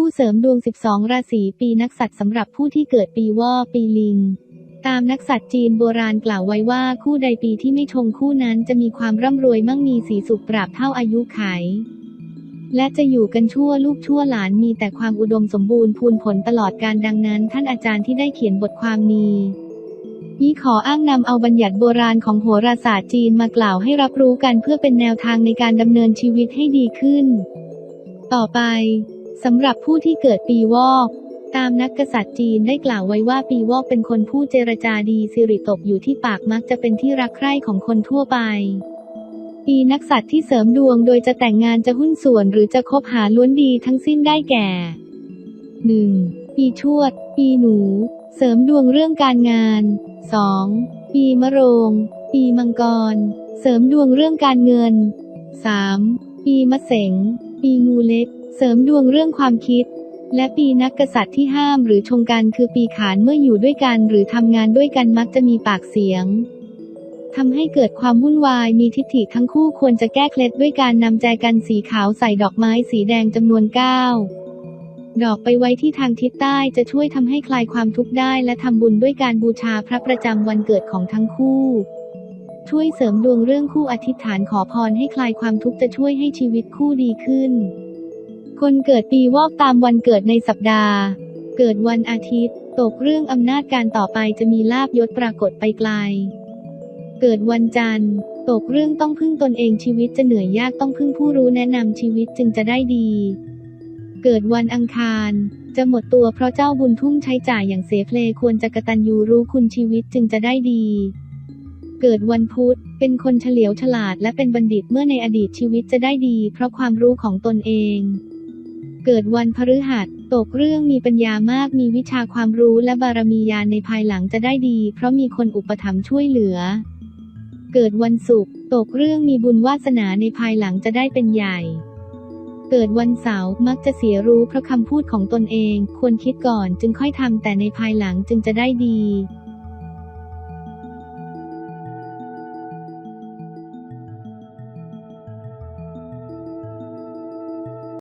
คู่เสริมดวง 12 ราศีปีนักสัตว์สำหรับผู้ที่เกิดปีวอกปีลิง ตามนักสัตว์จีนโบราณกล่าวไว้ว่าคู่ใดปีที่ไม่ชงคู่นั้นจะมีความร่ำรวยมั่งมีสีสุขปราบเท่าอายุไข และจะอยู่กันชั่วลูกชั่วหลานมีแต่ความอุดมสมบูรณ์พูนผลตลอดการดังนั้น ท่านอาจารย์ที่ได้เขียนบทความนี้นี้ขออ้างนำเอาบัญญัติโบราณของโหราศาสตร์จีนมากล่าวให้รับรู้กันเพื่อเป็นแนวทางในการดำเนินชีวิตให้ดีขึ้น ต่อไป สำหรับผู้ที่เกิดปีวอก ตามนักกษัตริย์จีนได้กล่าวไว้ว่าปีวอกเป็นคนผู้เจรจาดีสิริตกอยู่ที่ปากมักจะเป็นที่รักใคร่ของคนทั่วไป ปีนักสัตว์ที่เสริมดวงโดยจะแต่งงานจะหุ้นส่วนหรือจะคบหาล้วนดีทั้งสิ้นได้แก่ 1. ปีชวด ปีหนู เสริมดวงเรื่องการงาน 2. ปีมะโรง ปีมังกร เสริมดวงเรื่องการเงิน 3. ปีมะเสง ปีงูเล็ก เสริมดวงเรื่องความคิด และปีนักกษัตริย์ที่ห้ามหรือชงกันคือปีขานเมื่ออยู่ด้วยกัน หรือทำงานด้วยกันมักจะมีปากเสียงทำให้เกิดความวุ่นวาย มีทิฏฐิทั้งคู่ควรจะแก้เคล็ดด้วยการนำแจกันสีขาวใส่ดอกไม้สีแดงจำนวน9ดอกไปไว้ที่ทางทิศใต้จะช่วยทำให้คลายความทุกข์ได้ และทำบุญด้วยการบูชาพระประจำวันเกิดของทั้งคู่ ช่วยเสริมดวงเรื่องคู่อธิษฐานขอพรให้คลายความทุกข์จะช่วยให้ชีวิตคู่ดีขึ้น คนเกิดปีวอกตามวันเกิดในสัปดาห์ เกิดวันอาทิตย์ ตกเรื่องอำนาจการต่อไปจะมีลาบยศปรากฏไปไกล เกิดวันจันทร์ ตกเรื่องต้องพึ่งตนเองชีวิตจะเหนื่อยยากต้องพึ่งผู้รู้แนะนำชีวิตจึงจะได้ดี เกิดวันอังคาร จะหมดตัวเพราะเจ้าบุญทุ่มใช้จ่ายอย่างเสเพลควรจะกระตันยูรู้คุณชีวิตจึงจะได้ดีเกิดวันพุธ เป็นคนเฉลียวฉลาดและเป็นบัณฑิตเมื่อในอดีตชีวิตจะได้ดี เพราะความรู้ของตนเอง เกิดวันพฤหัส ตกเรื่องมีปัญญามากมีวิชาความรู้และบารมีญาณในภายหลังจะได้ดี เพราะมีคนอุปถัมภ์ช่วยเหลือ เกิดวันศุกร์ตกเรื่องมีบุญวาสนาในภายหลังจะได้เป็นใหญ่ เกิดวันเสาร์มักจะเสียรู้เพราะคำพูดของตนเอง ควรคิดก่อนจึงค่อยทำแต่ในภายหลังจึงจะได้ดี